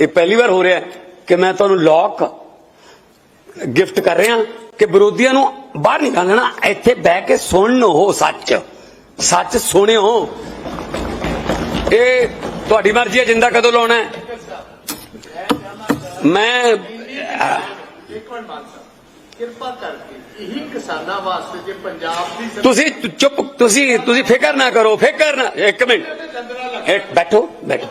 ਇਹ ਪਹਿਲੀ ਵਾਰ ਹੋ ਰਿਹਾ ਕਿ ਮੈਂ ਤੁਹਾਨੂੰ ਲੋਕ ਗਿਫਟ ਕਰ ਰਿਹਾ ਕਿ ਵਿਰੋਧੀਆਂ ਨੂੰ ਬਾਹਰ ਨਿਕਾਲਣਾ ਇੱਥੇ ਬਹਿ ਕੇ ਸੁਣੋ ਸੱਚ। ਸੱਚ ਸੁਣਿਓ। ਇਹ ਤੁਹਾਡੀ ਮਰਜ਼ੀ ਹੈ, ਜਿੰਦਾ ਕਦੋਂ ਲਾਉਣਾ ਮੈਂ ਇੱਕ ਮਿੰਟ ਮਾਨ ਸਾਹਿਬ, ਕਿਰਪਾ ਕਰਕੇ ਇਹੀ ਕਿਸਾਨਾਂ ਵਾਸਤੇ ਜੇ ਪੰਜਾਬ ਦੀ ਤੁਸੀਂ ਚੁੱਪ ਤੁਸੀਂ ਤੁਸੀਂ ਫਿਕਰ ਨਾ ਕਰੋ ਫਿਕਰ ਨਾ ਇੱਕ ਮਿੰਟ। ਇੱਕ ਬੈਠੋ ਬੈਠੋ।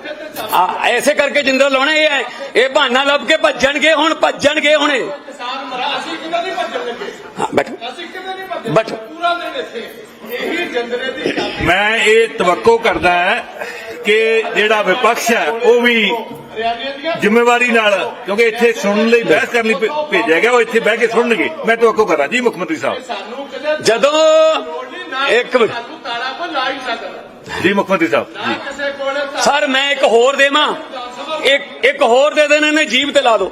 ਆ ਐਸੇ ਕਰਕੇ ਜਿੰਦਾ ਲਾਉਣਾ ਇਹ ਹੈ। ਇਹ ਬਹਾਨਾ ਲੱਭ ਕੇ ਭੱਜਣਗੇ ਹੁਣ ਭੱਜਣਗੇ ਹੁਣ ਇਹ। ਕਿਸਾਨ ਮਰਾ ਅਸੀਂ ਕਿਤੇ ਨਹੀਂ ਭੱਜਣ ਲੱਗੇ? ਹਾਂ ਬੈਠੋ। ਅਸੀਂ ਕਿਤੇ ਨਹੀਂ ਭੱਜਣ ਬੈਠੋ। ਪੂਰਾ ਦਿਨ ਇੱਥੇ। ਇਹੀ ਜੰਦਰੇ ਦੀ ਚਾਬੀ ਮੈਂ ਇਹ ਤਵੱਕੋ ਕਰਦਾ ਹੈ ਕਿ ਜਿਹੜਾ ਵਿਪਕਸ਼ ਹੈ ਉਹ ਵੀ ਜ਼ਿੰਮੇਵਾਰੀ ਨਾਲ ਕਿਉਂਕਿ ਇੱਥੇ ਸੁਣਨ ਲਈ ਬਹਿਸ ਕਰਨ ਭੇਜਿਆ ਗਿਆ ਉਹ ਇੱਥੇ ਬਹਿ ਕੇ ਸੁਣਨਗੇ। ਮੈਂ ਤਵੱਕੋ ਕਰਾਂ। ਜੀ ਮੁੱਖ ਮੰਤਰੀ ਸਾਹਿਬ। ਜਦੋਂ ਇੱਕ ਜੀ ਮੁੱਖ ਮੰਤਰੀ ਸਾਹਿਬ ਤਾਂ ਸਰ ਮੈਂ ਇੱਕ ਹੋਰ ਦੇਵਾਂ। ਇੱਕ ਇੱਕ ਹੋਰ ਦੇ ਦੇਣ ਇਹਨੇ ਜੀਬ ਤੇ ਲਾ ਤੇ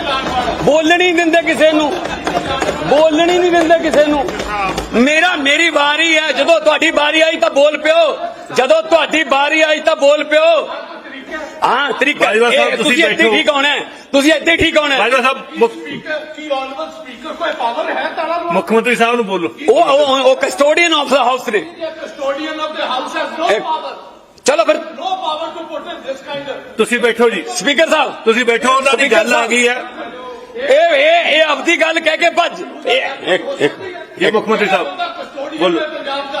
ਵਾਲਾ ਬੋਲਣ ਦਿੰਦੇ ਕਿਸੇ ਨੂੰ। ਬੋਲਣ ਨਹੀਂ ਦਿੰਦੇ ਕਿਸੇ ਨੂੰ। ਮੇਰਾ ਮੇਰੀ ਵਾਰੀ ਹੈ। ਜਦੋਂ ਤੁਹਾਡੀ ਵਾਰੀ ਆਈ ਤਾਂ ਬੋਲ ਪਿਓ। ਜਦੋਂ ਤੁਹਾਡੀ ਵਾਰੀ ਆਈ ਤਾਂ ਬੋਲ ਪਿਓ। ਹਾਂ ਤਰੀਕਾ ਬਾਜਵਾ ਸਾਹਿਬ, ਤੁਸੀਂ ਇੱਥੇ। ਠੀਕ ਹੈ। ਤੁਸੀਂ ਇੱਥੇ ਠੀਕ ਹੈ। ਬਾਜਵਾ ਸਾਹਿਬ ਮੁੱਖ ਸਪੀਕਰ ਕੀ ਆਨਰੇਬਲ ਸਪੀਕਰ ਕੋਈ ਪਾਵਰ ਹੈ ਤਾਲਾ ਲਵਾ ਮੁੱਖ ਮੰਤਰੀ ਸਾਹਿਬ ਨੂੰ ਬੋਲੋ। ਉਹ ਉਹ- ਕਸਟੋਡੀਅਨ ਆਫ ਦਾ ਹਾਊਸ ਨੇ custodian of the house has no. Power ਚਲੋ ਫਿਰ। No power to put this kind ਤੁਸੀਂ ਬੈਠੋ ਜੀ। ਸਪੀਕਰ ਸਾਹਿਬ। ਤੁਸੀਂ ਬੈਠੋ ਉਹਨਾਂ ਦੀ ਗੱਲ ਆ ਗਈ ਹੈ। ਇਹ ਇਹ ਇਹ ਆਪਦੀ ਗੱਲ ਕਹਿ ਕੇ ਭੱਜ। ਇਹ ਮੁੱਖ ਮੰਤਰੀ ਸਾਹਿਬ ਬੋਲੋ। ਪੰਜਾਬ ਦਾ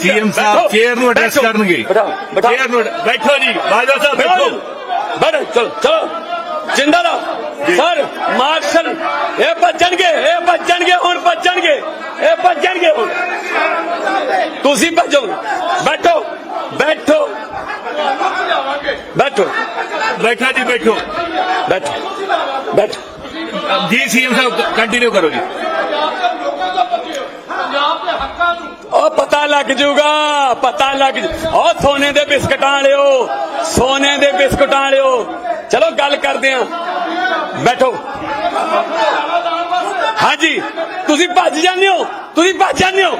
ਗਿਆ ਹੁਣ ਸੀਐਮ ਬੈਠੋ, ਸਾਹਿਬ ਚੇਅਰ ਨੂੰ ਐਡਰੈਸ ਬੈਠੋ, ਕਰਨਗੇ ਬਿਠਾਓ, ਬਿਠਾਓ। ਚੇਅਰ ਨੂੰ ਬੈਠੋ ਜੀ ਬਾਜਵਾ ਸਾਹਿਬ ਬੈਠੋ ਬੈਠੋ ਚਲੋ ਚਲੋ ਜਿੰਦਾ ਰਹੋ ਸਰ ਮਾਰਸ਼ਲ ਇਹ ਭੱਜਣਗੇ ਇਹ ਭੱਜਣਗੇ ਹੁਣ ਭੱਜਣਗੇ ਇਹ ਭੱਜਣਗੇ ਹੁਣ ਤੁਸੀਂ ਭੱਜੋ ਬੈਠੋ ਬੈਠੋ ਬੈਠੋ ਬੈਠਾ ਜੀ ਬੈਠੋ ਬੈਠੋ ਬੈਠੋ ਜੀ ਸੀਐਮ ਸਾਹਿਬ ਕੰਟੀਨਿਊ ਕਰੋ ਜੀ ਪੰਜਾਬ ਦੇ ਲੋਕਾਂ ਦਾ ਬਚਿਓ ਪੰਜਾਬ ਦੇ ਹੱਕਾਂ ਨੂੰ। ਉਹ ਪਤਾ ਲੱਗ ਜਾਊਗਾ ਪਤਾ ਲੱਗ ਜੂ- ਉਹ ਸੋਨੇ ਦੇ ਬਿਸਕਟਾਂ ਵਾਲਿਓ ਸੋਨੇ ਦੇ ਬਿਸਕਟਾਂ ਵਾਲਿਓ। ਚਲੋ ਗੱਲ ਕਰਦੇ ਆਂ। ਬੈਠੋ। ਹਾਂਜੀ ਤੁਸੀਂ ਭੱਜ ਜਾਂਦੇ ਹੋ ਤੁਸੀਂ ਭੱਜ ਜਾਂਦੇ ਹੋ।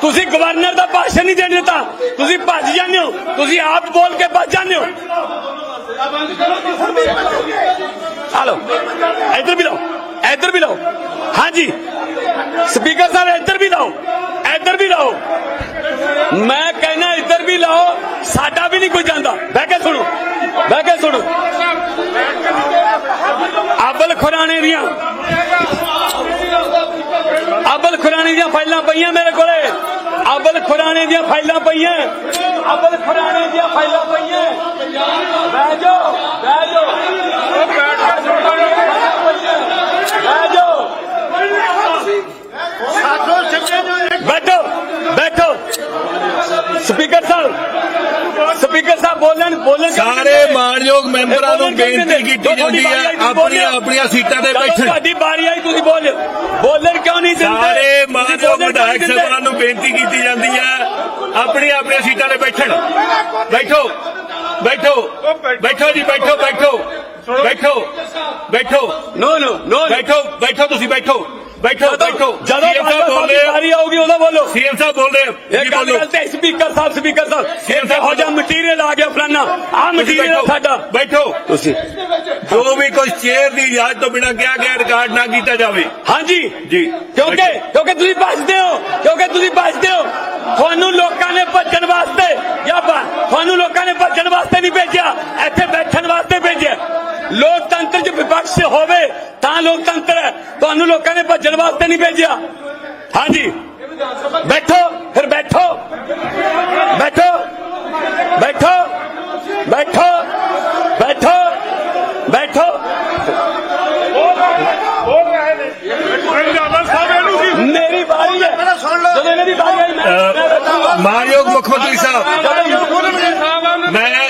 ਤੁਸੀਂ ਗਵਰਨਰ ਦਾ ਭਾਸ਼ਣ ਨਹੀਂ ਦੇਣ ਦਿੱਤਾ। ਤੁਸੀਂ ਭੱਜ ਜਾਂਦੇ ਹੋ ਤੁਸੀਂ ਆਪ ਬੋਲ ਕੇ ਭੱਜ ਜਾਂਦੇ ਹੋ। ਹਲੋ ਇੱਧਰ ਵੀ ਲਾਓ ਇੱਧਰ ਵੀ ਲਾਓ। ਹਾਂਜੀ। ਸਪੀਕਰ ਸਾਹਿਬ, ਇੱਧਰ ਵੀ ਲਾਓ, ਇੱਧਰ ਵੀ ਲਾਓ। ਮੈਂ ਕਹਿੰਦਾ ਇੱਧਰ ਵੀ ਲਾਓ, ਸਾਡਾ ਵੀ ਨਹੀਂ ਕੋਈ ਜਾਂਦਾ। ਬਹਿ ਕੇ ਸੁਣੋ, ਬਹਿ ਕੇ ਸੁਣੋ। ਅਬਲ ਖੁਰਾਣੇ ਦੀਆਂ, ਅਬਲ ਖੁਰਾਣੇ ਦੀਆਂ ਫਾਈਲਾਂ ਪਈਆਂ ਮੇਰੇ ਕੋਲੇ। ਅਬਲ ਖੁਰਾਣੇ ਦੀਆਂ ਫਾਈਲਾਂ ਪਈਆਂ, ਅਬਲ ਖੁਰਾਣੇ ਦੀਆਂ ਫਾਈਲਾਂ ਪਈਆਂ। ਬਹਿ ਜਾਓ ਬਹਿ ਜਾਓ ਬਹਿ ਜਾਓ ਬੈਠੋ ਬੈਠੋ ਸਪੀਕਰ ਸਾਹਿਬ ਸਪੀਕਰ ਸਾਹਿਬ ਬੋਲਣ ਬੋਲਣ ਸਾਰੇ ਮਾਨਯੋਗ ਮੈਂਬਰਾਂ ਨੂੰ ਬੇਨਤੀ ਕੀਤੀ ਜਾਂਦੀ ਹੈ ਆਪਣੀਆਂ ਆਪਣੀਆਂ ਸੀਟਾਂ ਤੇ ਬੈਠਣ। ਤੁਹਾਡੀ ਵਾਰੀ ਆਈ ਤੁਸੀਂ ਬੋਲ ਬੋਲਣ ਕਿਉਂ ਨਹੀਂ ਦਿੰਦੇ? ਸਾਰੇ ਮਾਨਯੋਗ ਵਿਧਾਇਕ? ਸਾਹਿਬਾਨ ਨੂੰ ਬੇਨਤੀ ਕੀਤੀ ਜਾਂਦੀ ਹੈ ਆਪਣੀਆਂ ਆਪਣੀਆਂ ਸੀਟਾਂ ਤੇ ਬੈਠਣ। ਬੈਠੋ। ਬੈਠੋ। ਬੈਠੋ ਜੀ ਬੈਠੋ ਬੈਠੋ। ਬੈਠੋ। ਬੈਠੋ। ਨੋ ਨੋ ਨੋ। ਬੈਠੋ। ਬੈਠੋ ਤੁਸੀਂ ਬੈਠੋ। ਬੈਠੋ ਬੈਠੋ। ਜਦੋਂ ਸਾਹਿਬ ਬੋਲ ਤੁਹਾਡੀ ਰਹੇ ਆ। ਵਾਰੀ ਆਊਗੀ ਉਦੋਂ ਬੋਲੋ। ਸੀਐਮ ਸਾਹਿਬ ਬੋਲ ਰਹੇ ਆ। ਇਹ ਜੀ ਗੱਲ ਤੇ speaker sahib speaker sahib. CM sahib ਇਹੋ ਜਿਹਾ ਮਟੀਰੀਅਲ ਆ ਫਲਾਨਾ ਆ ਮਟੀਰੀਅਲ ਸਾਡਾ। ਬੈਠੋ। ਤੁਸੀਂ। ਜੋ ਵੀ ਕੋਈ ਚੇਅਰ ਦੀ ਇਜਾਜ਼ਤ ਤੋਂ ਬਿਨਾਂ ਕਿਹਾ ਗਿਆ ਰਿਕਾਰਡ ਨਾ ਕੀਤਾ ਜਾਵੇ। ਹਾਂਜੀ। ਜੀ। ਕਿਉਂਕਿ ਕਿਉਂਕਿ ਤੁਸੀਂ ਭੱਜਦੇ ਹੋ। ਕਿਉਂਕਿ ਤੁਸੀਂ ਭੱਜਦੇ ਹੋ। ਤੁਹਾਨੂੰ ਲੋਕਾਂ ਨੇ ਭੱਜਣ ਵਾਸਤੇ ਜਾਂ ਤੁਹਾਨੂੰ ਲੋਕਾਂ ਨੇ ਭੱਜਣ ਵਾਸਤੇ ਨਹੀਂ ਭੇਜਿਆ। ਇੱਥੇ ਬੈਠਣ ਵਾਸਤੇ ਭੇਜਿਆ। ਲੋਕਤੰਤਰ 'ਚ ਵਿਪਕਸ਼ ਹੋਵੇ ਤਾਂ ਲੋਕਤੰਤਰ ਹੈ। ਤੁਹਾਨੂੰ ਲੋਕਾਂ ਨੇ ਭੱਜਣ ਵਾਸਤੇ ਨਹੀਂ ਭੇਜਿਆ। ਹਾਂਜੀ। ਬੈਠੋ। ਫਿਰ ਬੈਠੋ। ਬੈਠੋ। ਬੈਠੋ ਬੈਠੋ ਬੈਠੋ। ਮੇਰੀ ਵਾਰੀ ਹੈ। ਜਦੋਂ ਇਹਨਾਂ ਦੀ ਵਾਰੀ ਆਈ ਮੈਂ- ਮੈਂ ਬੈਠੂੰਗਾ। ਮਾਨਯੋਗ ਮੁੱਖ ਮੰਤਰੀ ਸਾਹਿਬ ਮੈਂ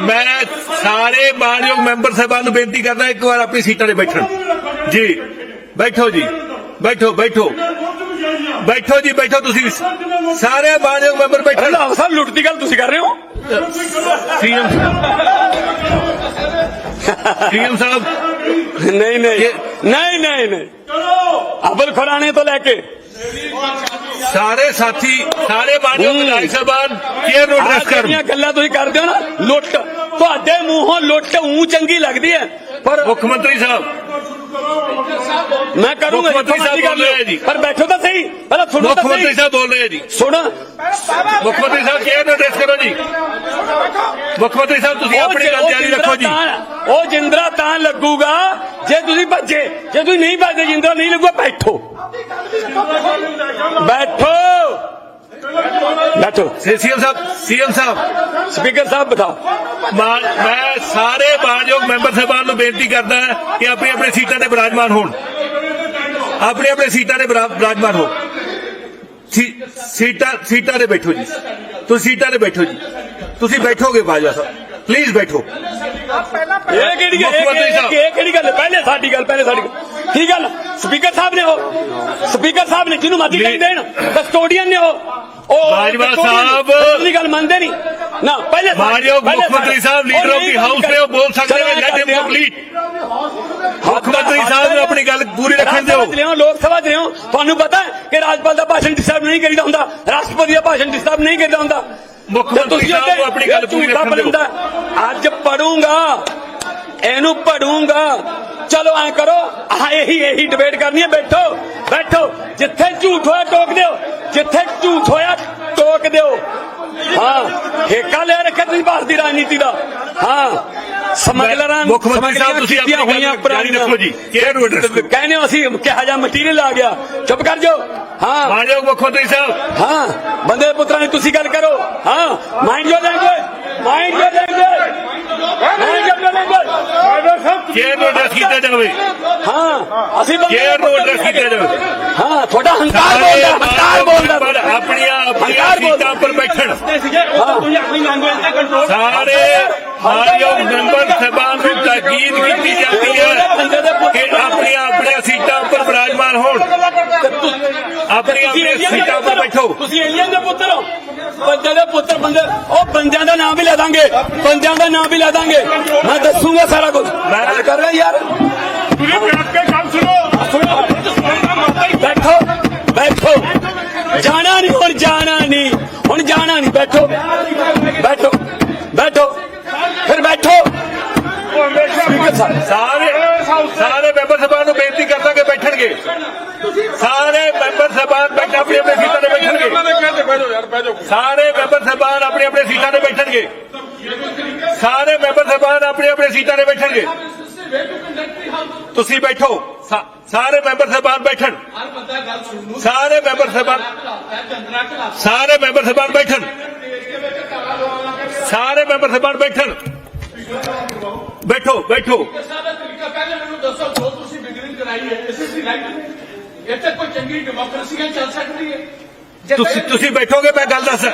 ਮੈਂ ਸਾਰੇ ਮਾਨਯੋਗ ਮੈਂਬਰ ਸਾਹਿਬਾਨ ਨੂੰ ਬੇਨਤੀ ਕਰਦਾ ਇੱਕ ਵਾਰ ਆਪਣੀ ਸੀਟਾਂ ਤੇ ਬੈਠਣ। ਜੀ ਬੈਠੋ ਜੀ ਬੈਠੋ ਬੈਠੋ। ਬੈਠੋ ਜੀ ਬੈਠੋ ਤੁਸੀਂ। ਸਾਰੇ ਮਾਨਯੋਗ ਮੈਂਬਰ ਬੈਠੋ ਸਾਹਿਬ ਲੁੱਟ ਦੀ ਗੱਲ ਤੁਸੀਂ ਕਰ ਰਹੇ ਹੋ? ਸੀਐਮ। ਸੀਐਮ ਸਾਹਿਬ? ਨਹੀਂ ਨਹੀਂ। ਨਹੀਂ ਨਹੀਂ ਅਬਲ ਖੁਰਾਣੇ ਤੋਂ ਲੈ ਕੇ। ਸਾਰੇ ਸਾਥੀ ਸਾਰੇ ਹੂੰ। ਵਿਧਾਇਕ ਸਾਹਿਬਾਨ ਚੇਅਰ ਨੂੰ ਐਡਰੈਸ ਕਰਨ? ਜਿਹੜੀਆਂ ਗੱਲਾਂ ਤੁਸੀਂ ਕਰਦੇ ਹੋ ਨਾ ਲੁੱਟ। ਤੁਹਾਡੇ ਮੂੰਹੋਂ ਲੁੱਟ ਉਂ ਚੰਗੀ ਲੱਗਦੀ ਹੈ। ਪਰ ਮੁੱਖ ਮੰਤਰੀ ਸਾਹਿਬ ਮੈਂ ਕਰੂੰਗਾ ਮੁੱਖ ਮੰਤਰੀ ਸਾਹਿਬ ਬੋਲ ਰਹੇ ਜੀ। ਪਰ ਬੈਠੋ ਤਾਂ ਸਹੀ ਪਹਿਲਾਂ ਸੁਣੋ ਮੁੱਖ ਤਾਂ ਮੰਤਰੀ ਸਹੀ। ਸਾਹਿਬ ਬੋਲ ਰਹੇ ਜੀ। ਸੁਣ। ਮੁੱਖ ਮੰਤਰੀ ਸਾਹਿਬ ਚੇਅਰ ਨੂੰ ਐਡਰੈਸ ਕਰੋ ਜੀ? ਮੁੱਖ ਮੰਤਰੀ ਸਾਹਿਬ ਤੁਸੀਂ ਉਹ ਆਪਣੀ ਜਿ- ਗੱਲ ਜਾਰੀ ਜਿੰਦਰਾ ਰੱਖੋ ਜੀ। ਤਾਂ- ਉਹ ਜਿੰਦਰਾ ਤਾਂ ਲੱਗੂਗਾ ਜੇ ਤੁਸੀਂ ਭੱਜੇ ਜੇ ਤੁਸੀਂ ਨਹੀਂ ਭੱਜਦੇ ਜਿੰਦਰਾ ਨਹੀਂ ਲੱਗੂਗਾ ਬੈਠੋ। ਬੈਠੋ। ਬੈਠੋ CM sahib CM sahib speaker sahib ਬਤਾਓ ਮੈਂ ਸਾਰੇ ਮਾਨਯੋਗ ਮੈਂਬਰ ਸਾਹਿਬਾਨ ਨੂੰ ਬੇਨਤੀ ਕਰਦਾ ਕਿ ਆਪਣੀ ਆਪਣੀ ਸੀਟਾਂ ਤੇ ਬਿਰਾਜਮਾਨ ਹੋਣ। ਆਪਣੀ ਆਪਣੀ ਸੀਟਾਂ ਤੇ ਬਿਰਾ- ਬਿਰਾਜਮਾਨ ਹੋ ਸੀਟਾਂ ਸੀਟਾਂ ਤੇ ਬੈਠੋ ਜੀ। ਤੁਸੀਂ ਸੀਟਾਂ ਤੇ ਬੈਠੋ ਜੀ। ਤੁਸੀਂ ਬੈਠੋਗੇ ਬਾਜਵਾ ਸਾਹਿਬ। ਪਲੀਜ਼ ਬੈਠੋ। ਇਹ ਕਿਹੜੀ ਗੱਲ। ਇਹ ਕਿਹੜੀ ਗੱਲ? ਹੈ? ਪਹਿਲੇ ਸਾਡੀ ਗੱਲ ਪਹਿਲੇ ਸਾਡੀ ਕੀ ਗੱਲ? ਸਪੀਕਰ ਸਾਹਿਬ ਨੇ ਉਹ। ਸਪੀਕਰ ਸਾਹਿਬ ਨੇ ਜਿਹਨੂੰ ਮਰਜ਼ੀ ਕਹੀ ਦੇਣ ਕਸਟੋਡੀਅਨ ਨੇ ਉਹ। ਉਹ ਬਾਜਵਾ ਸਾਹਿਬ। ਅਗਲੀ ਗੱਲ ਮੰਨਦੇ ਨਹੀਂ ਨਾ ਪਹਿਲੇ ਮਾਨਯੋਗ ਮੁੱਖ ਮੰਤਰੀ। ਸਾਹਿਬ ਲੀਡਰ ਆਫ ਦੀ ਹਾਊਸ ਨੇ ਉਹ ਬੋਲ ਸਕਦੇ ਨੇ ਲੈਟ ਹਿਮ। ਕੰਪਲੀਟ ਮੁੱਖ ਮੰਤਰੀ ਸਾਹਿਬ ਨੂੰ ਆਪਣੀ ਗੱਲ ਪੂਰੀ ਰੱਖਣ ਦਿਓ ਲੋਕ ਸਭਾ 'ਚ ਰਹੇ ਤੁਹਾਨੂੰ ਪਤਾ ਕਿ ਰਾਜਪਾਲ ਦਾ ਭਾਸ਼ਣ ਡਿਸਟਰਬ ਨਹੀਂ ਕਰੀਦਾ ਹੁੰਦਾ ਰਾਸ਼ਟਰਪਤੀ ਦਾ ਭਾਸ਼ਣ ਡਿਸਟਰਬ ਨਹੀਂ ਕਰੀਦਾ ਹੁੰਦਾ ਮੁੱਖ ਮੰਤਰੀ ਸਾਹਿਬ ਆਪਣੀ ਗੱਲ ਪੂਰੀ ਰੱਖਣ ਦਿਓ। ਅੱਜ ਪੜੂੰਗਾ ਇਹਨੂੰ ਪੜੂੰਗਾ। ਚਲੋ ਐ ਕਰੋ ਆਹ ਇਹੀ ਇਹੀ ਡਿਬੇਟ ਕਰਨੀ ਹੈ ਬੈਠੋ ਬੈਠੋ। ਜਿੱਥੇ ਝੂਠ ਹੋਇਆ ਟੋਕ ਦਿਓ। ਜਿੱਥੇ ਝੂਠ ਹੋਇਆ ਟੋਕ ਦਿਓ। ਹਾਂ ਠੇਕਾ ਲੈ ਰੱਖਿਆ ਤੁਸੀਂ ਭਾਰਤ ਦੀ ਰਾਜਨੀਤੀ ਦਾ। ਹਾਂ ਸਮਗਲਰਾਂ ਮੁੱਖ ਮੰਤਰੀ ਸਾਹਿਬ ਤੁਸੀਂ ਕੀਤੀਆਂ ਆਪਣੀ ਹੋਈਆਂ ਪੁਰਾਣੀਆਂ। ਰੱਖੋ ਜੀ। ਨੂੰ ਐਡਰੈਸ ਕਰੋ? ਕਹਿੰਦੇ ਹੋ ਅਸੀਂ ਕਿਹਾ ਜਾ ਮਟੀਰੀਅਲ ਆ ਗਿਆ। ਚੁੱਪ ਕਰ ਜਾਓ। ਹਾਂ। ਮਾਨਯੋਗ ਮੁੱਖ ਮੰਤਰੀ ਸਾਹਿਬ। ਹਾਂ ਬੰਦੇ ਪੁੱਤਰਾਂ ਦੀ ਤੁਸੀਂ ਗੱਲ ਕਰੋ। ਹਾਂ mind your language mind your language mind your language chair ਨੂੰ ਐਡਰੈਸ ਕੀਤਾ ਜਾਵੇ। ਹਾਂ ਅਸੀਂ ਚੇਅਰ ਨੂੰ ਐਡਰੈਸ ਕੀਤਾ ਜਾਵੇ। ਹਾਂ ਤੁਹਾਡਾ ਹੰਕਾਰ ਬੋਲਦਾ ਹੰਕਾਰ ਬੋਲਦਾ। ਪਰ ਆਪਣੀਆਂ ਆਪਣੀਆਂ ਹੰਕਾਰ ਬੋਲਦਾ। ਸੀਟਾਂ ਉੱਪਰ ਬੈਠਣ। ਤੁਸੀਂ ਆਪਣੀ ਲੈਂਗੁਏਜ ਤੇ ਕੰਟਰੋਲ ਸਾਰੇ ਮਾਨਯੋਗ ਮੈਂਬਰ ਸਾਹਿਬਾਨ ਨੂੰ ਤਾਕੀਦ ਕੀਤੀ ਜਾਂਦੀ ਹੈ ਕਿ ਆਪਣੀਆਂ ਆਪਣੀਆਂ ਸੀਟਾਂ ਉੱਪਰ ਬਿਰਾਜਮਾਨ ਹੋਣ। ਆਪਣੀਆਂ ਸੀਟਾਂ ਉੱਪਰ ਬੈਠੋ। ਤੁਸੀਂ ਏਲੀਅਨ ਦੇ ਪੁੱਤਰ ਹੋ। ਬੰਦੇ ਦੇ ਪੁੱਤਰ ਬੰਦੇ ਉਹ ਬੰਦਿਆਂ ਦਾ ਨਾਮ ਵੀ ਲੈ ਦਾਂਗੇ। ਬੰਦਿਆਂ ਦਾ ਨਾਮ ਵੀ ਲੈ ਦਾਂਗੇ। ਮੈਂ ਦੱਸੂਗਾ ਸਾਰਾ ਕੁਝ। ਮੈਂ ਗੱਲ ਕਰ ਰਿਹਾ ਯਾਰ। ਤੁਸੀਂ ਬੈਠ ਕੇ ਗੱਲ ਸੁਣੋ। ਬੈਠੋ ਬੈਠੋ। ਜਾਣਾ ਨਹੀਂ ਹੁਣ ਜਾਣਾ ਨਹੀਂ ਹੁਣ ਜਾਣਾ ਨਹੀਂ ਬੈਠੋ। ਬੈਠੋ ਬੈਠੋ। ਫਿਰ ਬੈਠੋ। ਸਾਰੇ ਸਾਰੇ ਮੈਂਬਰ ਸਾਹਿਬਾਨ ਨੂੰ ਬੇਨਤੀ ਕਰਦਾ ਕਿ ਬੈਠਣਗੇ। ਸਾਰੇ ਮੈਂਬਰ ਸਾਹਿਬਾਨ ਬੈਠ ਆਪਣੀ ਆਪਣੀ ਸੀਟਾਂ ਤੇ ਬੈਠਣਗੇ। ਸਾਰੇ ਮੈਂਬਰ ਸਾਹਿਬਾਨ ਆਪਣੀ ਆਪਣੀ ਸੀਟਾਂ ਤੇ ਬੈਠਣਗੇ। ਸਾਰੇ ਮੈਂਬਰ ਸਾਹਿਬਾਨ ਆਪਣੀ ਆਪਣੀ ਸੀਟਾਂ ਤੇ ਬੈਠਣਗੇ ਤੁਸੀਂ ਬੈਠੋ ਸਾ- ਸਾਰੇ ਮੈਂਬਰ ਸਾਹਿਬਾਨ ਬੈਠਣ ਸਾਰੇ ਮੈਂਬਰ ਸਾਹਿਬਾਨ ਸਾਰੇ ਮੈਂਬਰ ਸਾਹਿਬਾਨ ਬੈਠਣ ਸਾਰੇ ਮੈਂਬਰ ਸਾਹਿਬਾਨ ਬੈਠਣ ਬੈਠੋ ਬੈਠੋ ਸਾਡਾ ਤਰੀਕਾ ਪਹਿਲੇ ਮੈਨੂੰ ਦੱਸੋ ਜੋ ਤੁਸੀਂ ਬਿਗਰਿੰਗ ਕਰਾਈ ਹੈ ਇਸ ਦੀ ਰਾਈਟ ਇੱਥੇ ਕੋਈ ਚੰਗੀ ਡੈਮੋਕ੍ਰੇਸੀ ਚੱਲ ਸਕਦੀ ਹੈ ਤੁਸੀਂ ਤੁਸੀਂ ਬੈਠੋਗੇ ਮੈਂ ਗੱਲ ਦੱਸ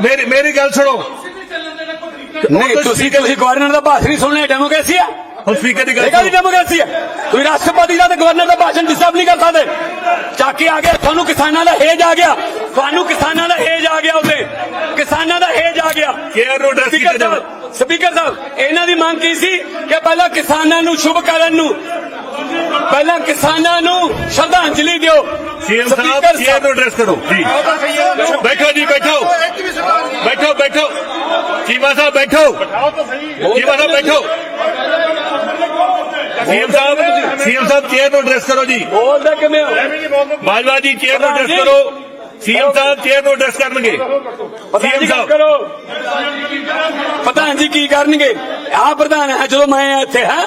ਮੇਰੀ ਮੇਰੀ ਗੱਲ ਸੁਣੋ ਸਿੱਧੇ ਚੱਲਣ ਦੇ ਨਾਲ ਕੋਈ ਤਰੀਕਾ ਨਹੀਂ ਤੁਸੀਂ ਤੁਸੀਂ ਗਵਰਨਰ ਦਾ ਭਾਸ਼ਣ ਨਹੀਂ ਸੁਣਨਾ ਡੈਮੋਕ੍ਰੇਸੀ ਆ? ਹੁਣ ਸਪੀਕਰ ਦੀ ਗੱਲ ਇਹ ਕਾਹਦੀ ਡੈਮੋਕ੍ਰੇਸੀ ਹੈ ਤੁਸੀਂ ਰਾਸ਼ਟਰਪਤੀ ਦਾ ਤੇ ਗਵਰਨਰ ਦਾ ਭਾਸ਼ਣ ਡਿਸਟਰਬ ਨਹੀਂ ਕਰ ਸਕਦੇ। ਚਾਕੀ ਆ ਗਿਆ ਤੁਹਾਨੂੰ ਕਿਸਾਨਾਂ ਦਾ ਹੇਜ ਆ ਗਿਆ। ਤੁਹਾਨੂੰ ਕਿਸਾਨਾਂ ਦਾ ਹੇਜ ਆ ਗਿਆ ਉਹਦੇ ਕਿਸਾਨਾਂ ਦਾ ਹੇਜ ਆ ਗਿਆ। ਚੇਅਰ ਨੂੰ। ਸਾਹਿਬ ਸਪੀਕਰ ਸਾਹਿਬ ਇਹਨਾਂ ਦੀ ਮੰਗ ਕੀ ਸੀ? ਕਿ ਪਹਿਲਾਂ ਕਿਸਾਨਾਂ ਨੂੰ ਸ਼ੁਭ ਕਰਨ ਨੂੰ ਪਹਿਲਾਂ ਕਿਸਾਨਾਂ ਨੂੰ ਸ਼ਰਧਾਂਜਲੀ ਦਿਓ। ਸੀਐਮ ਸਾਹਿਬ ਚੇਅਰ ਨੂੰ ਐਡਰੈਸ ਕਰੋ ਜੀ। ਬੈਠੋ ਜੀ ਬੈਠੋ। ਬੈਠੋ ਬੈਠੋ ਚੀਮਾ ਸਾਹਿਬ ਬੈਠੋ। ਚੀਮਾ ਸਾਹਿਬ ਬੈਠੋ। CM sahib CM sahib chair ਨੂੰ ਐਡਰੈਸ ਕਰੋ ਜੀ। ਬੋਲਦੇ ਕਿਵੇਂ ਹੋ? ਬਾਜਵਾ ਜੀ ਚੇਅਰ ਨੂੰ ਐਡਰੈਸ ਕਰੋ। ਸੀਐਮ ਸਾਹਿਬ ਚੇਅਰ ਨੂੰ ਐਡਰੈਸ ਕਰਨਗੇ। ਪ੍ਰਧਾਨ ਜੀ ਸੀਐਮ ਸਾਹਿਬ। ਕਰੋ। ਪ੍ਰਧਾਨ ਜੀ ਕੀ ਕਰਨਗੇ? ਆ ਪ੍ਰਧਾਨ ਹੈ ਜਦੋਂ ਮੈਂ ਇੱਥੇ ਹਾਂ?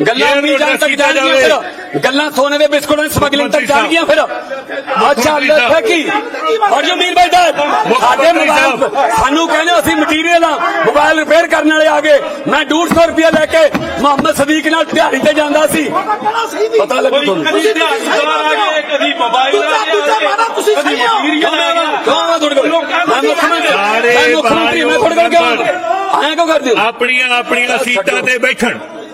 ਗੱਲਾਂ ਉਮੀ ਜਾਣ ਤੱਕ ਜਾਣਗੀਆਂ। ਫਿਰ। ਗੱਲਾਂ ਸੋਨੇ ਦੇ ਬਿਸਕੁਟਾਂ ਦੀ ਸਮਗਲਿੰਗ ਤੱਕ ਜਾਣਗੀਆਂ ਫਿਰ। ਅੱਛਾ। ਲੈ ਕੀ ਔਰ ਜੋ। ਮੀਰ ਭਾਈ ਦਾ। ਸਾਡੇ ਮੋਬਾਈਲ। ਸਾਨੂੰ ਕਹਿੰਦੇ ਅਸੀਂ ਮਟੀਰੀਅਲ ਆ ਮੋਬਾਈਲ ਰਿਪੇਅਰ ਕਰਨ ਵਾਲੇ ਆ ਗਏ। ਮੈਂ 150 ਰੁਪਏ ਲੈ ਕੇ ਮੁਹੰਮਦ ਸਦੀਕ ਨਾਲ ਦਿਹਾੜੀ ਤੇ ਜਾਂਦਾ ਸੀ। ਪਤਾ ਲੱਗੂ ਤੁਹਾਨੂੰ। ਕਦੀ ਦਿਹਾੜੀਦਾਰ ਆ ਗਏ ਕਦੀ ਮੋਬਾਈਲ ਆ ਗਿਆ ਤੁਸੀਂ ਸਹੀ ਹੋ। ਮਟੀਰੀਅਲ ਆ ਗਿਆ। ਕੌਣ ਆ ਤੁਹਾਡੇ ਕੋਲ। ਮੈਂ ਮੁੱਖ ਮੰਤਰੀ ਤੁਹਾਡੇ ਕੋਲ ਆਇਆ ਕਿਉਂ ਕਰਦੇ ਹੋ? ਆਪਣੀਆਂ ਆਪਣੀਆਂ ਸੀਟਾਂ ਤੇ ਬੈਠਣ।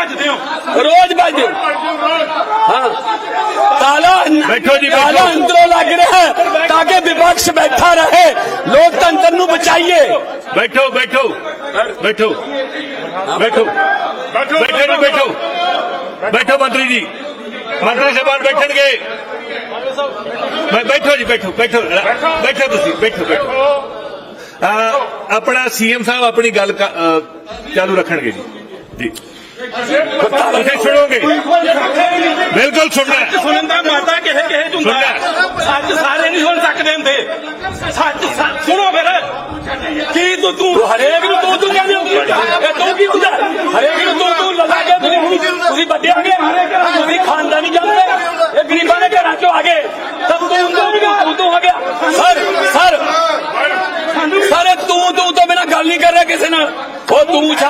ਰੋਜ਼ ਵੱਜਦੇ ਹੋ ਰੋਜ਼ ਭੱਜਦੇ ਹਾਂ। ਤਾਲਾ ਬੈਠੋ ਜੀ, ਬੈਠੋ। ਤਾਲਾ ਅੰਦਰੋਂ ਲੱਗ ਰਿਹਾ ਹੈ ਤਾਂ ਕਿ ਵਿਪਕਸ਼ ਬੈਠਾ ਰਹੇ। ਲੋਕਤੰਤਰ ਨੂੰ ਬਚਾਈਏ। ਬੈਠੋ ਬੈਠੋ। ਬੈਠੋ। ਬੈਠੋ। ਬੈਠੋ ਜੀ ਬੈਠੋ। ਬੈਠੋ ਮੰਤਰੀ ਜੀ। ਮੰਤਰੀ ਸਾਹਿਬਾਨ ਬੈਠਣਗੇ। ਬੈ- ਬੈਠੋ ਜੀ ਬੈਠੋ ਬੈਠੋ। ਬੈਠੋ। ਤੁਸੀਂ ਬੈਠੋ ਬੈਠੋ। ਆਪਣਾ ਸੀਐਮ ਸਾਹਿਬ ਆਪਣੀ ਗੱਲ ਚਾਲੂ ਰੱਖਣਗੇ ਜੀ। ਜੀ। ਤੁਸੀਂ ਸੁਣੋਗੇ? ਬਿਲਕੁਲ ਸੁਣਨਾ। ਸੁਣਨ ਦਾ ਮਾਤਾ ਕਿਸੇ ਕਿਸੇ ਚ ਹੁੰਦਾ ਹੈ। ਸੱਚ ਸਾਰੇ ਨਹੀਂ ਸੁਣ ਸਕਦੇ ਹੁੰਦੇ। ਸੱਚ ਸੁਣੋ ਫਿਰ। ਕੀ ਤੂੰ ਤੂੰ ਹਰੇਕ ਨੂੰ ਤੂੰ ਤੂੰ ਕਹਿੰਦੇ ਹੋ ਇਹ ਤੂੰ ਕੀ ਹੁੰਦਾ ਹਰੇਕ ਨੂੰ ਤੂੰ ਤੂੰ ਲਗਾ ਕੇ ਤੁਸੀਂ ਤੁਸੀਂ ਵੱਡੇ ਆ ਗਏ ਤੁਸੀਂ ਖਾਨਦਾਨੀ ਜਾਂਦੇ ਇਹ ਗਰੀਬਾਂ ਦੇ ਘਰਾਂ ਚੋਂ ਆ ਗਏ ਤਾਂ ਤੂੰ ਤੂੰ ਤੂੰ ਤੂੰ ਆ ਗਿਆ ਸਰ ਸਰ ਸਰ ਤੂੰ ਤੂੰ ਤੋਂ ਬਿਨਾ ਗੱਲ ਨਹੀਂ ਕਰ ਰਿਹਾ ਕਿਸੇ ਨਾਲ ਉਹ ਤੂੰ ਛੱਡ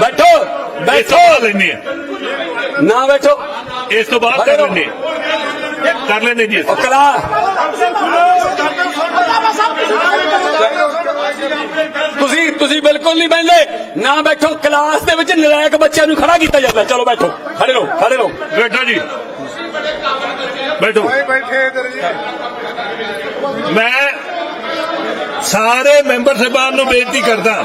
ਬੈਠੋ ਬੈਠੋ। ਆ। ਨਾ ਬੈਠੋ। ਇਸ ਤੋਂ ਬਾਅਦ ਕਰ ਲੈਂਦੇ ਆ। ਕਰ ਲੈਂਦੇ ਜੀ। ਉਹ ਕਲਾ ਤੁਸੀਂ ਤੁਸੀਂ ਬਿਲਕੁਲ ਨਹੀਂ ਬੈਠਦੇ ਨਾ ਬੈਠੋ ਕਲਾਸ ਦੇ ਵਿੱਚ ਨਲਾਇਕ ਬੱਚਿਆਂ ਨੂੰ ਖੜਾ ਕੀਤਾ ਜਾਂਦਾ। ਚਲੋ ਬੈਠੋ। ਖੜੇ ਰਹੋ ਖੜੇ ਰਹੋ। ਬੈਠੋ ਜੀ। ਬੈਠੋ। ਮੈਂ ਸਾਰੇ ਮੈਂਬਰ ਸਾਹਿਬਾਨ ਨੂੰ ਬੇਨਤੀ ਕਰਦਾ।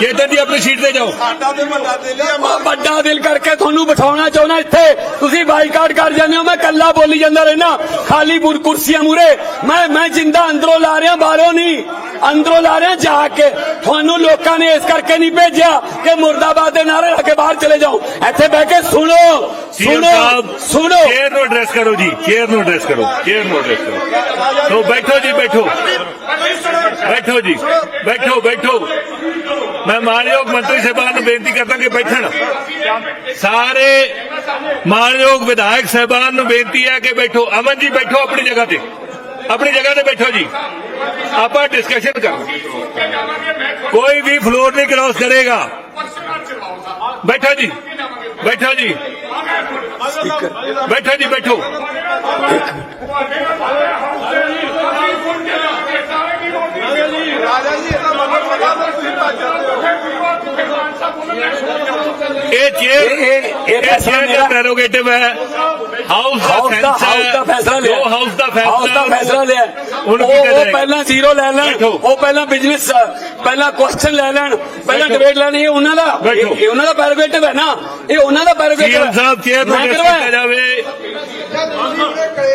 ਚੇਤਨ ਜੀ ਆਪਣੀ ਸੀਟ ਤੇ ਜਾਓ। ਮੈਂ। ਵੱਡਾ ਦਿਲ ਕਰਕੇ ਤੁਹਾਨੂੰ ਬਿਠਾਉਣਾ ਚਾਹੁੰਦਾ ਇੱਥੇ। ਤੁਸੀਂ ਬਾਈਕਾਟ ਕਰ ਜਾਂਦੇ ਹੋ ਮੈਂ ਕੱਲਾ ਬੋਲੀ ਜਾਂਦਾ ਰਹਿਣਾ ਖਾਲੀ ਬੁਰ ਕੁਰਸੀਆਂ ਮੂਰੇ ਮੈਂ ਮੈਂ ਜਿੰਦਾ ਅੰਦਰੋਂ ਲਾ ਰਿਹਾ ਬਾਹਰੋਂ ਨਹੀਂ। ਅੰਦਰੋਂ ਲਾ ਰਿਹਾ ਜਾ ਕੇ। ਤੁਹਾਨੂੰ ਲੋਕਾਂ ਨੇ ਇਸ ਕਰਕੇ ਨਹੀਂ ਭੇਜਿਆ ਕਿ ਮੁਰਦਾਬਾਦ ਦੇ ਨਾਰੇ ਲਾ ਕੇ ਬਾਹਰ ਚਲੇ ਜਾਓ। ਇੱਥੇ ਬਹਿ ਕੇ ਸੁਣੋ। ਸੁਣੋ। ਸੁਣੋ। ਚੇਅਰ ਨੂੰ ਐਡਰੈਸ ਕਰੋ ਜੀ। ਚੇਅਰ ਨੂੰ ਐਡਰੈਸ ਕਰੋ। ਚੇਅਰ ਨੂੰ ਐਡਰੈਸ ਕਰੋ। ਸੋ ਬੈਠੋ ਜੀ ਬੈਠੋ। ਬੈਠੋ ਜੀ। ਬੈਠੋ ਬੈਠੋ। ਮੈਂ ਮਾਨਯੋਗ ਮੰਤਰੀ ਸਾਹਿਬਾਨ ਨੂੰ ਬੇਨਤੀ ਕਰਦਾ ਕਿ ਬੈਠਣ। ਸਾਰੇ ਮਾਨਯੋਗ ਵਿਧਾਇਕ ਸਾਹਿਬਾਨ ਨੂੰ ਬੇਨਤੀ ਹੈ ਕਿ ਬੈਠੋ। ਅਮਨ ਜੀ, ਬੈਠੋ ਆਪਣੀ ਜਗ੍ਹਾ ਤੇ। ਆਪਣੀ ਜਗ੍ਹਾ ਤੇ ਬੈਠੋ ਜੀ। ਆਪਾਂ ਡਿਸਕਸ਼ਨ ਕਰ ਕੋਈ ਵੀ ਫਲੋਰ ਨਹੀਂ ਕ੍ਰਾਸ ਕਰੇਗਾ। ਬੈਠੋ ਜੀ। ਬੈਠੋ ਜੀ। ਬੈਠੋ ਜੀ ਬੈਠੋ। ਰਾਜਾ ਜੀ ਇਹਦਾ ਮਤਲਬ ਪਤਾ ਤੁਸੀਂ ਭੱਜ ਜਾਂਦੇ ਹੋ। ਇਹ ਚੇਅਰ ਇਹ- ਫੈਸਲਾ ਪ੍ਰੈਰੋਗੇਟਿਵ ਹੈ। ਹਾਊਸ ਦਾ ਹਾਊਸ ਦਾ ਫੈਸਲਾ ਲਿਆ। ਜੋ ਹਾਊਸ ਦਾ ਫੈਸਲਾ ਹਾਊਸ ਦਾ ਫੈਸਲਾ ਲਿਆ। ਉਹ ਕੀਤਾ ਉਹ ਜਾਏਗਾ। ਪਹਿਲਾਂ ਜ਼ੀਰੋ ਲੈ ਲੈਣ। ਉਹ ਪਹਿਲਾਂ ਬਿਜ਼ਨਸ ਪਹਿਲਾਂ ਕੁਐਸਚਨ ਲੈ ਲੈਣ। ਪਹਿਲਾਂ। ਡਿਬੇਟ ਲੈਣੀ ਉਹਨਾਂ ਦਾ। ਇਹ ਉਹਨਾਂ ਦਾ ਪੈਰੋਗੇਟਿਵ ਹੈ ਨਾ। ਇਹ ਉਹਨਾਂ ਦਾ ਪੈਰੋਗੇਟਿਵ ਸੀਐਮ ਸਾਹਿਬ ਚੇਅਰ ਨੂੰ। ਕੀਤਾ ਜਾਵੇ।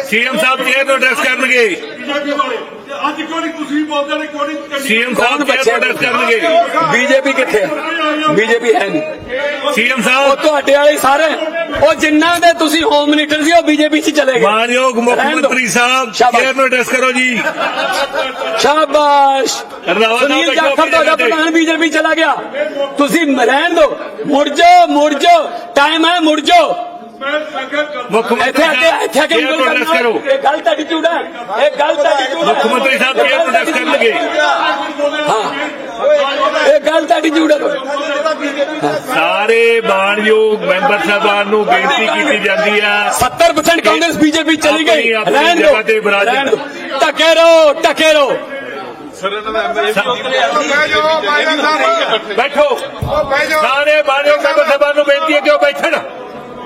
ਸੀਐਮ ਸਾਹਿਬ ਚੇਅਰ ਨੂੰ ਐਡਰੈਸ ਕਰਨਗੇ। ਅੱਜ ਕਿਉਂ ਨਹੀਂ ਤੁਸੀਂ ਬੋਲਦੇ ਨੇ ਕਿਉਂ ਨਹੀਂ ਸੀਐਮ ਸਾਹਿਬ ਬੱਚੇ ਐਡਰੈਸ ਕਰਨਗੇ। ਬੀਜੇਪੀ ਕਿੱਥੇ ਹੈ? ਬੀਜੇਪੀ ਹੈ ਨਹੀਂ। ਸੀਐਮ ਉਹ ਸਾਹਿਬ ਤੁਹਾਡੇ ਵਾਲੇ ਸਾਰੇ। ਉਹ ਜਿੰਨਾਂ ਦੇ ਤੁਸੀਂ ਹੋਮ ਮਿਨਿਸਟਰ ਸੀ ਉਹ ਬੀਜੇਪੀ 'ਚ ਚਲੇ ਗਏ। ਮਾਨਯੋਗ ਮੁੱਖ। ਮੰਤਰੀ ਸਾਹਿਬ। ਚੇਅਰ ਨੂੰ ਐਡਰੈਸ ਕਰੋ ਜੀ? ਸ਼ਾਬਾਸ਼। ਸੁਨੀਲ ਜਾਖੜ ਤੁਹਾਡਾ। ਪ੍ਰਧਾਨ ਬੀਜੇਪੀ ਚਲਾ ਗਿਆ। ਤੁਸੀਂ ਰਹਿਣ ਦਿਓ ਮੁੜ ਜਾਓ ਮੁੜ ਜਾਓ। ਟਾਈਮ ਹੈ ਮੁੜ ਜਾਓ। ਮੁੱਖ ਮੰਤਰੀ ਇੱਥੇ ਸਾਹਿਬ ਇੱਥੇ ਚੇਅਰ ਉਂਗਲ ਕਰਨਾ ਕਰੋ। ਇਹ ਗਲਤ ਐਟੀਟਿਊਡ ਹੈ ਇਹ ਗਲਤ ਐਟੀਟਿਊਡ ਹੈ ਮੁੱਖ ਮੰਤਰੀ ਸਾਹਿਬ ਨੂੰ ਐਡਰੈਸ ਕਰਨਗੇ। ਇਹ ਗਲਤ ਐਟੀਟਿਊਡ ਹੈ ਸਾਰੇ ਮਾਨਯੋਗ ਮੈਂਬਰ ਸਾਹਿਬਾਨ ਨੂੰ ਬੇਨਤੀ ਕੀਤੀ ਜਾਂਦੀ ਆ। 70% ਕਾਂਗਰਸ ਬੀਜੇਪੀ ਚਲੀ ਗਈ। ਰਹਿਣ ਦਿਓ। ਟਕੇ ਰਹੋ ਟਕੇ ਰਹੋ। ਬੈਠੋ। ਸਾਰੇ ਮਾਨਯੋਗ ਮੈਂਬਰ ਸਾਹਿਬਾਨ ਨੂੰ ਬੇਨਤੀ ਹੈ ਕਿ ਉਹ ਬੈਠਣ।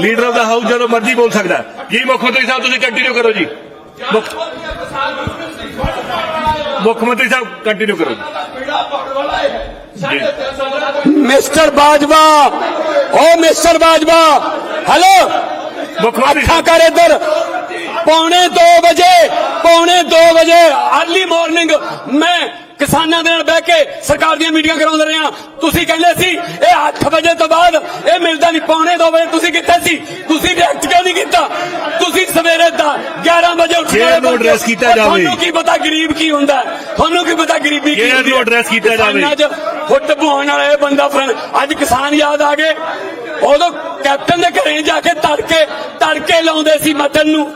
ਲੀਡਰ ਆਫ ਦਾ ਹਾਊਸ ਜਦੋਂ ਮਰਜ਼ੀ ਬੋਲ ਸਕਦਾ ਹੈ। ਜੀ ਮੁੱਖ ਮੰਤਰੀ ਸਾਹਿਬ ਤੁਸੀਂ ਕੰਟੀਨਿਊ ਕਰੋ ਜੀ। ਮੁੱਖ ਮੁੱਖ ਮੰਤਰੀ ਸਾਹਿਬ ਕੰਟੀਨਿਊ ਕਰੋ ਜੀ। ਮਿਸਟਰ ਬਾਜਵਾ ਓ ਮਿਸਟਰ ਬਾਜਵਾ ਹੈਲੋ। ਮੁੱਖ ਮੰਤਰੀ ਅੱਖਾਂ ਸਾਹਿਬ। ਕਰ ਇੱਧਰ। ਪੌਣੇ 2 ਵਜੇ ਪੌਣੇ 2 ਵਜੇ अर्ਲੀ ਮਾਰਨਿੰਗ ਮੈਂ ਕਿਸਾਨਾਂ ਦੇ ਨਾਲ ਬਹਿ ਕੇ ਸਰਕਾਰ ਦੀਆਂ ਮੀਟਿੰਗਾਂ ਕਰਾਉਂਦੇ ਰਹੇ। ਹਾਂ ਤੁਸੀਂ ਕਹਿੰਦੇ ਸੀ ਇਹ 8 ਵਜੇ ਤੋਂ ਬਾਅਦ ਇਹ ਮਿਲਦਾ ਨਹੀਂ। ਪੌਣੇ 2 ਵਜੇ ਤੁਸੀਂ ਕਿੱਥੇ ਸੀ ਤੁਸੀਂ ਰਿਐਕਟ ਕਿਉਂ ਨਹੀਂ ਕੀਤਾ ਤੁਸੀਂ ਸਵੇਰੇ ਦਾ 11 ਵਜੇ ਉੱਠ Chair ਨੂੰ address ਕੀਤਾ ਜਾਵੇ। ਤੁਹਾਨੂੰ ਕੀ ਪਤਾ ਗਰੀਬ ਕੀ ਹੁੰਦਾ? ਤੁਹਾਨੂੰ ਕੀ ਪਤਾ ਗਰੀਬੀ ਕੀ ਹੁੰਦੀ ਹੈ? address ਕੀਤਾ ਜਾਵੇ। 'ਚ ਫੁੱਟ ਪਵਾਉਣ ਵਾਲਾ ਇਹ ਬੰਦਾ ਅੱਜ ਕਿਸਾਨ ਯਾਦ ਆ ਗਏ ਉਦੋਂ ਕੈਪਟਨ ਦੇ ਘਰੇ ਜਾ ਕੇ ਤੜਕੇ ਤੜਕੇ ਲਾਉਂਦੇ ਸੀ ਮਟਨ ਨੂੰ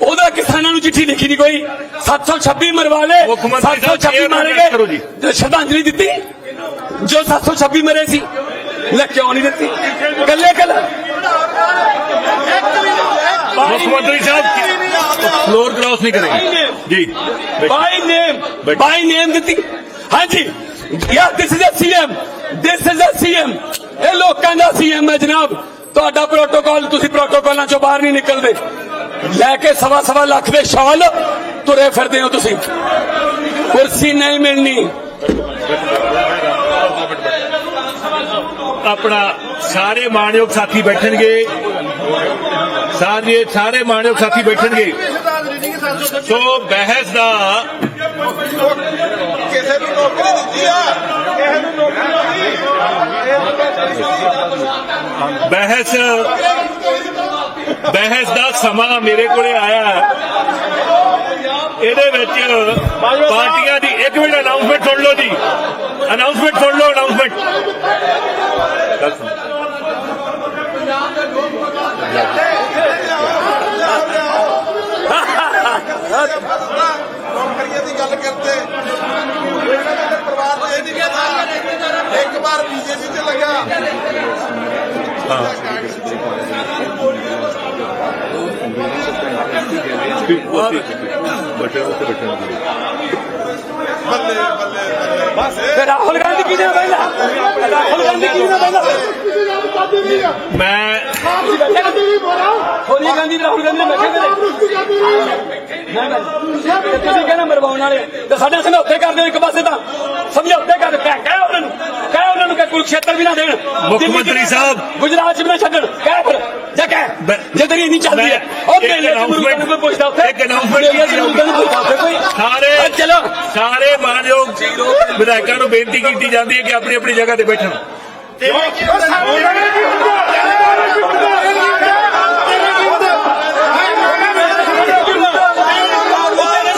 ਉਹਦਾ ਕਿਸਾਨਾਂ ਨੂੰ ਚਿੱਠੀ ਲਿਖੀ ਨਹੀਂ ਕੋਈ 726 ਮਰਵਾ ਲਏ ਮੁੱਖ ਮੰਤਰੀ ਸਾਹਿਬ 726 chair ਨੂੰ ਮਾਰੇ। ਗਏ ਸ਼ਰਧਾਂਜਲੀ ਦਿੱਤੀ ਜੋ 726 ਮਰੇ ਸੀ ਲੈ ਕਿਉਂ ਨਹੀਂ ਦਿੱਤੀ? ਕੱਲੇ ਕੱਲੇ ਮੁੱਖ ਮੰਤਰੀ ਸਾਹਿਬ ਫਲੋਰ ਕ੍ਰਾਸ ਨਹੀਂ ਕਰੇਗੇ। ਜੀ। ਬਾਈ ਨੇਮ। ਬਾਈ ਨੇਮ ਦਿੱਤੀ। ਹਾਂਜੀ। Yeah this is a CM this is a CM ਇਹ ਲੋਕਾਂ ਦਾ ਸੀਐਮ ਹੈ ਜਨਾਬ। ਤੁਹਾਡਾ ਪ੍ਰੋਟੋਕਾਲ ਤੁਸੀਂ ਪ੍ਰੋਟੋਕਾਲਾਂ ਚੋਂ ਬਾਹਰ ਨਹੀਂ ਨਿਕਲਦੇ। ਲੈ ਕੇ ਸਵਾ ਸਵਾ ਲੱਖ ਦੇ ਸ਼ਾਲ ਤੁਰੇ ਫਿਰਦੇ ਹੋ ਤੁਸੀਂ। ਕੁਰਸੀ ਨਹੀਂ ਮਿਲਣੀ। ਆਪਣਾ ਸਾਰੇ ਮਾਣਯੋਗ ਸਾਥੀ ਬੈਠਣਗੇ। ਸਾਰੇ ਸਾਰੇ ਮਾਣਯੋਗ ਸਾਥੀ ਬੈਠਣਗੇ। ਸੋ ਬਹਿਸ ਦਾ ਕਿਸੇ ਨੂੰ ਨੌਕਰੀ ਦਿੱਤੀ ਆ। ਕਿਸੇ ਨੂੰ ਨੌਕਰੀ ਬਹਿਸ ਬਹਿਸ ਦਾ ਸਮਾਂ ਮੇਰੇ ਕੋਲੇ ਆਇਆ। ਇਹਦੇ ਵਿੱਚ ਪਾਰਟੀਆਂ ਦੀ ਇੱਕ ਮਿੰਟ ਅਨਾਉਂਸਮੈਂਟ ਸੁਣ ਲਓ ਜੀ। ਅਨਾਉਂਸਮੈਂਟ ਸੁਣ ਲਓ। ਅਨਾਉਂਸਮੈਂਟ ਨੌਕਰੀਆਂ ਦੀ ਗੱਲ ਕਰਦੇ ਇਹਨਾਂ ਦੇ ਪਰਿਵਾਰ ਨੂੰ ਇਹ ਨਹੀਂ ਪਤਾ ਇੱਕ ਵਾਰ ਬੀਜੇਪੀ ਚ ਲੱਗਾ ਬੱਲੇ ਬੱਲੇ ਬੱਲੇ। ਫਿਰ ਰਾਹੁਲ ਗਾਂਧੀ ਕਿਹਨੇ ਬੈਠਾ ਰਾਹੁਲ ਗਾਂਧੀ ਕਿਹਨੇ ਬੈਠਾ ਮੈਂ ਸੋਨੀਆ ਗਾਂਧੀ ਰਾਹੁਲ ਗਾਂਧੀ ਨੇ ਬੈਠੇ ਕਦੇ ਤੇ ਤੁਸੀਂ ਕਹਿੰਦੇ ਮਰਵਾਉਣ ਵਾਲੇ ਤੇ ਸਾਡੇ ਸਮਝੌਤੇ ਕਰਦੇ ਹੋ ਇੱਕ ਪਾਸੇ ਤਾਂ। ਸਮਝੌਤੇ ਕਰਦੇ ਕਹਿ ਉਹਨਾਂ ਨੂੰ। ਕਹਿ ਉਹਨਾਂ ਨੂੰ ਕਿ ਕੁਰੂਕਸ਼ੇਤਰ ਵੀ ਨਾ ਦੇਣ। ਮੁੱਖ ਦਿੱਲੀ ਚ ਮੰਤਰੀ ਵੀ ਨਾ- ਸਾਹਿਬ। ਗੁਜਰਾਤ ਚ ਵੀ ਨਾ ਛੱਡਣ। ਕਹਿ ਫਿਰ। ਜਾ ਕਹਿ। ਮੈਂ- ਜੇ ਤੇਰੀ ਇੰਨੀ ਚੱਲਦੀ ਹੈ। ਮੈਂ- ਉਹ ਮੇਲੇ ਚ ਮੁਰਗਾਂ ਕੋਈ ਪੁੱਛਦਾ। ਉੱਥੇ ਇੱਕ ਸਾਰੇ ਚਲੋ। ਸਾਰੇ ਮਾਨਯੋਗ ਵਿਧਾਇਕਾਂ ਨੂੰ ਬੇਨਤੀ ਕੀਤੀ ਜਾਂਦੀ ਹੈ ਕਿ ਆਪਣੀ ਆਪਣੀ ਜਗ੍ਹਾ ਤੇ ਬੈਠਣ।